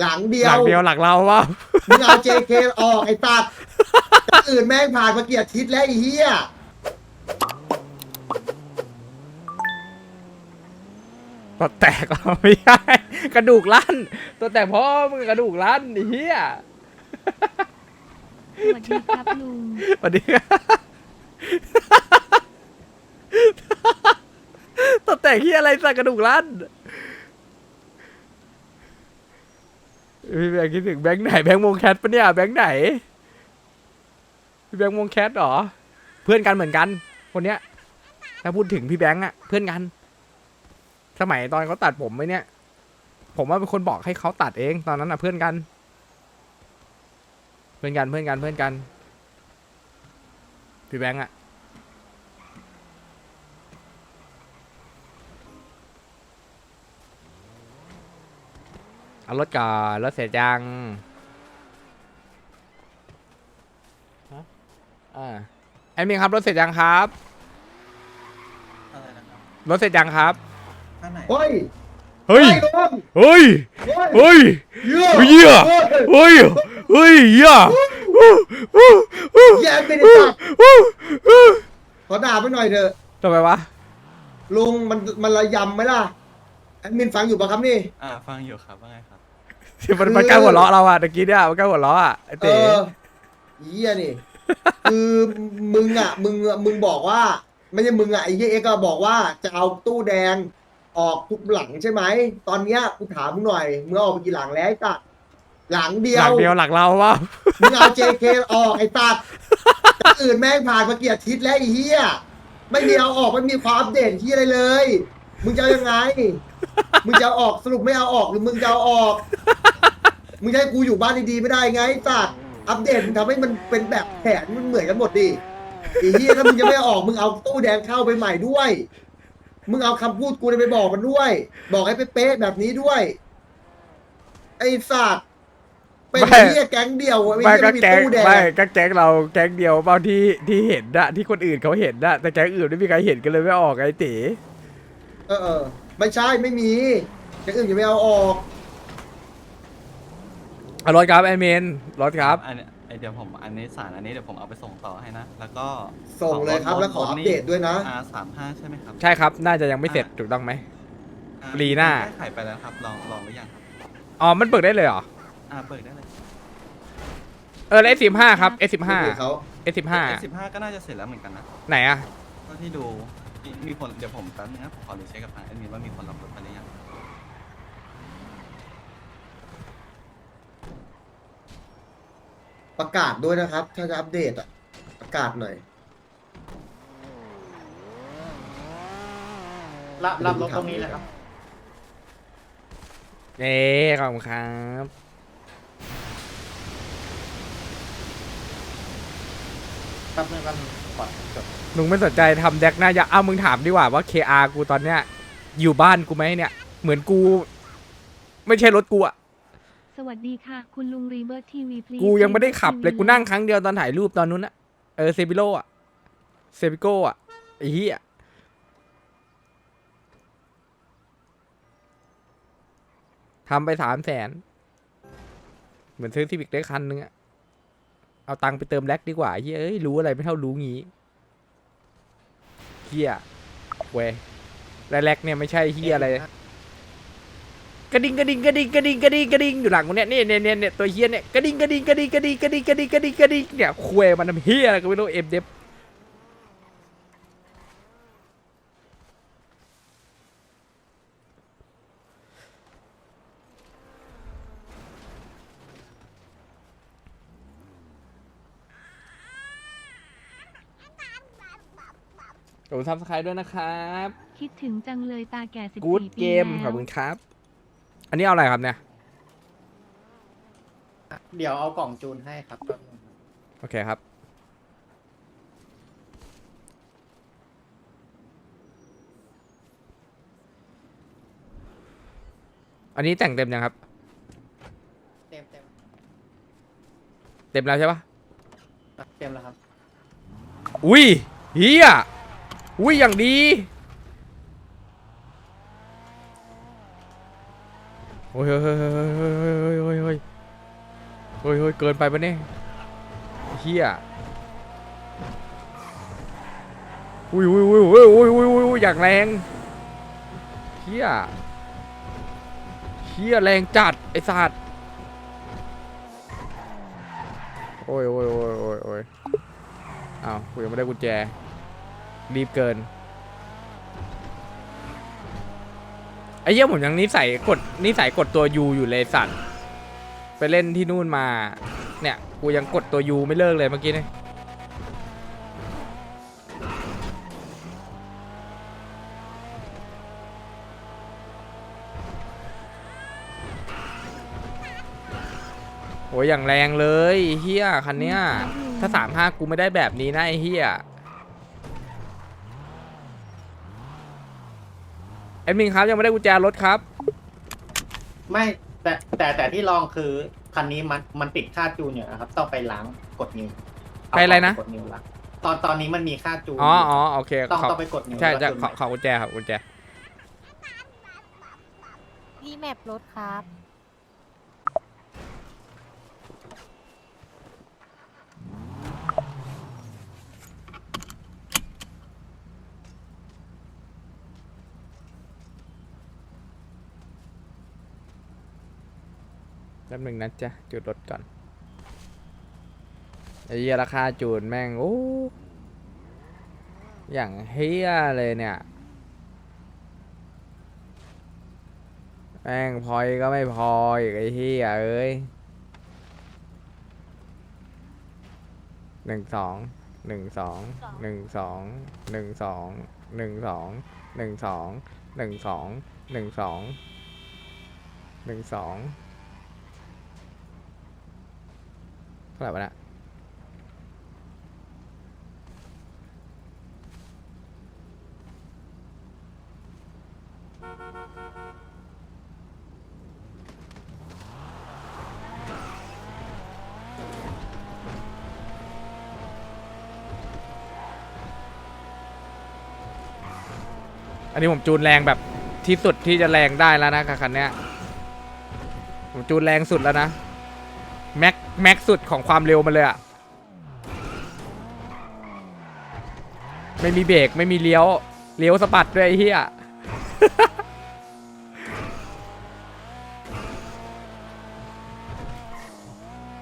หลังเดีหยลัว งเดียวหลังเราวะมึงเอา JK ออกไอ้ตัดอื่นแม่งผ่านมาเกียรติทิศแล้วไอ้เหี้ยตัวแตกเราไม่ใช่กระดูกลั่น ตัวแตกเพราะมึงกระดูกลั่นไอ้เหี้ยสวัสดีครับลุง สวัสดีตัวแตกเหี้ยอะไรสักกระดูกลั่น พี่แบงค์คิดถึงแบงค์ไหนแบงค์วงแคทปะเนี่ยแบงค์ไหนพี่แบงค์วงแคทเหรอ เพื่อนกันเหมือนกัน คนเนี้ย ถ้าพูดถึงพี่แบงค์อะเพื่อนกัน สมัยตอนเขาตัดผมไว้เนี่ย ผมว่าเป็นคนบอกให้เขาตัดเอง ตอนนั้นอะเพื่อนกัน เพื่อนกันเพื่อนกันเพื่อนกัน พี่แบงค์อะ เอารถก่อนรถเสร็จยังฮะอ่าแอดมินครับรถเสร็จยังครับ อะไรนะครับรถเสร็จยังครับ ข้างไหนเฮ้ยเฮ้ยไอ้น้องเฮ้ยเฮ้ยเฮ้ยเหี้ยเหี้ยเฮ้ย เฮ้ย เฮ้ยเหี้ยแย่ไม่ได้ตัดขอด่าไปหน่อยเถอะ ทำไมวะ ลุงมันมันระยำไหมล่ะแอดมินฟังอยู่ปะครับนี่ อ่า ฟังอยู่ครับ ว่าไงครับ มันมันกล้าหัวเราะเราอะตะกี้เนี่ยมันกล้าหัวเราะอะไอเอเต๋อเหี้ยนี่ คือมึงอะ มึงอะมึงบอกว่า ไม่ใช่มึงอะไอ้เหี้ยเอ็กซ์ก็บอกว่าจะเอาตู้แดงออกทุกหลังใช่ไหม ตอนเนี้ยกูถามมึงหน่อยมึงเอาออกไปกี่หลังแล้วไอ้ตัดหลังเดียหลัว งเดียวหลังเราวะมึงเอา JK ออกไอ้ตัดอื่นแม่งผ่านมาเกียรติทิศแล้วไอ้เหี้ยไม่มีเอาออกไม่มีความอัปเดตที่อะไรเลย มึงจะเอายังไง มึงจะเอาออกสรุปไม่เอาออกหรือมึงจะเอาออก มึงจะให้กูอยู่บ้านดีๆไม่ได้ไงไอ้ตัดอัปเดตมึงทำให้มันเป็นแบบแผนมันเหมือนกันหมดดิไอ้เหี้ยถ้ามึงจะไม่เอาออกมึงเอาตู้แดงเข้าไปใหม่ด้วย มึงเอาคำพูดกูไปบอกมันด้วย บอกให้เป๊ะๆแบบนี้ด้วย ไอ้สัตว์เป็นไอ้เหี้ยแก๊งเดียวอะไม่ไม่ก็ใช่มีแก๊งตู้แดง ไม่ก็แก๊งเราแก๊งเดียวเปล่าที่ที่เห็นอะที่คนอื่นเขาเห็นอะแต่แก๊งอื่นไม่มีใครเห็นกันเลยไม่ออกไอเต๋เออเออไม่ใช่ไม่มีแก๊งอื่นอย่าไม่เอาออก เอารถครับไอเมนรถครับ อันเนี้ยไอเดี๋ยวผมอันนี้สารอันนี้เดี๋ยวผมเอาไปส่งต่อให้นะ แล้วก็ส่งเลยครับแล้วขออัปเดตด้วยนะอ่าสามห้าใช่ไหมครับใช่ครับ น่าจะยังไม่เสร็จถูกต้องไหม อ่ลีน่า แก้ไขไปแล้วครับลองลองหรือยังครับอ๋อ มันเปิดได้เลยเหรอ อ่าเปิดได้เลยเออแล้ว S15 ครับ S15 เขา S15 สิบห้าก็น่าจะเสร็จแล้วเหมือนกันนะไหนอะก็ที่ดูมีมีคนเดี๋ยวผมแป๊บนึงนะผมขอรีเช็คกับทางแอดมินว่ามีคนรับรถไปหรือยัง ประกาศด้วยนะครับ ถ้าจะอัปเดตอะประกาศหน่อย รับรับรถตรงนี้เลยครับ เอ๊ขอบคุณครับแป๊บนึงแป๊บนึงก่อนจบมึงไม่สนใจทำแดกหน้ายาอ้าวมึงถามดีกว่าว่า KR กูตอนเนี้ย อยู่บ้านกูไหมเนี่ย เหมือนกู ไม่ใช่รถกูอะ สวัสดีค่ะ คุณลุงรีเบิร์ตทีวีพลีกูยังไม่ได้ขับเลยกูนั่งครั้งเดียวตอนถ่ายรูปตอนนู้นอะเออเซบิโลอะเซบิโกอะไอ้เหี้ยทำไปสามแสนเหมือนซื้อซีวิกได้คันนึงอะเอาตังค์ไปเติมแล็กดีกว่าเฮ้ยเอ้ย รู้อะไรไม่เท่ารู้งี้เฮียเว้ยและแล็กเนี่ยไม่ใช่เฮียอะไรก ระดิ่งกระดิ่งกระดิ่งกระดิ่งกระดิ่งกระดิ่งอยู่หลังกูเนี่ยเนี่ยเนี่ยเนี่ยเนี่ยตัวเฮียเนี่ยกระดิ่งกระดิ่งกระดิ่งกระดิ่งกระดิ่งกระดิ่งกระดิ่งกระดิ่งเนี่ยควยมันทำเฮียอะไรก็ไม่รู้เอ็มเดฟขอบคุณทับสไครด้วยนะครับ คิดถึงจังเลยตาแก่สิบกู๊ดสี่ปีเกมขแล้อบวคุณครับ อันนี้เอาอะไรครับเนี่ย เดี๋ยวเอากล่องจูนให้ครับแป๊บนึงโอเคครับ อันนี้แต่งเต็มยังครับ เต็มเต็มเต็มแล้วใช่ปะเต็มแล้วครับ อุ้ยเฮียอุ้ยอย่างดี โอ้ยเฮ้ยเฮ้ยเฮ้ยเฮ้ยเฮ้ยเฮ้ยเฮ้ยเกินไปปะเนี่ยเฮียอุ้ยอุ้ยอุ้ยอุ้ยอุ้ยอุ้ยอุ้ยอย่างแรงเฮียเฮียแรงจัดไอ้สัตว์โอ้ยโอ้ยโอ้ยโอ้ยโอ้ยอ้าวกูยังไม่ได้กุญแจรีบเกิน ไอ้เหี้ยผมยังนิสัยกดนิสัยกดตัวยูอยู่เลยสัตว์ไปเล่นที่นู่นมา เนี่ยกูยังกดตัวยูไม่เลิกเลยเมื่อกี้เนี่ยโอ้ยอย่างแรงเลยเฮียคันเนี้ยถ้าสามห้ากูไม่ได้แบบนี้นะไอ้เฮีย แอดมินครับยังไม่ได้กุญแจรถครับ ไม่แต่แต่แต่ที่ลองคือคันนี้มันมันติดค่าจูนอยู่นะครับ ต้องไปล้างกดนิ้วเาไปอะไรนะ กดนิ้วล้างตอนตอนนี้มันมีค่าจูนอ๋ออ๋อโอเคต้องขอต้องไปกดนิ้วใช่แล้วจะจูนขอใหม่ขอกุญแจครับกุญแจ รีแมปรถครับ แป๊บหนึ่งนะจ๊ะจุดรถก่อนไอ้เหี้ยราคาจูนแม่งโอ้อย่างเฮียเลยเนี่ยแม่งพอยก็ไม่พออีกไอ้เฮียเอ้ยหนึ่งสองหนึ่งสองหนึ่งสองหนึ่งสองหนึ่งสองหนึ่งสองหนึ่งสองหนึ่งสองหนึ่งสอง เท่าไหร่วะเนี่ยอันนี้ผมจูนแรงแบบที่สุดที่จะแรงได้แล้วนะคันนี้ผมจูนแรงสุดแล้วนะแม็ก แม็กสุดของความเร็วมันเลยอะไม่มีเบรกไม่มีเลี้ยว เลี้ยวสะบัดด้วยไอ้เหี้ย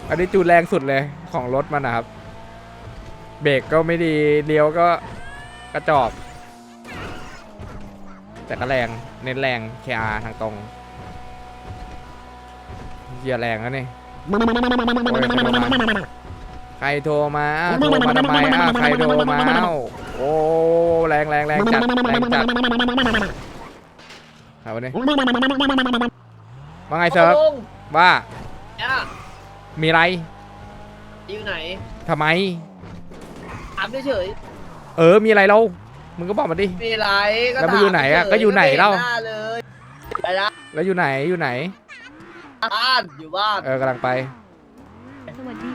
อันนี้จูนแรงสุดเลยของรถมันนะครับ เบรกก็ไม่ดีเลี้ยวก็กระจอกแต่ก็แรงเน้นแรงเคอาทางตรงเหี้ยแรงแล้วนี่ ใครโทรมาอ้าวโทรมาทำไมอ้าวใครโทรมาอ้าวโอ้แรงแรงแรงจัดแรงจัดเอาวันนี้ว่าไงเซิร์ฟลุงว่ามีอะไรอยู่ไหนทำไมถามเฉยเออมีอะไรเรามึงก็บอกมาดิมีอะไรแล้วมึงอยู่ไหนอะก็อยู่ไหนเล่าไปละแล้วอยู่ไหนอยู่ไหน บ้านอยู่บ้าน เออกำลังไป สวัสดี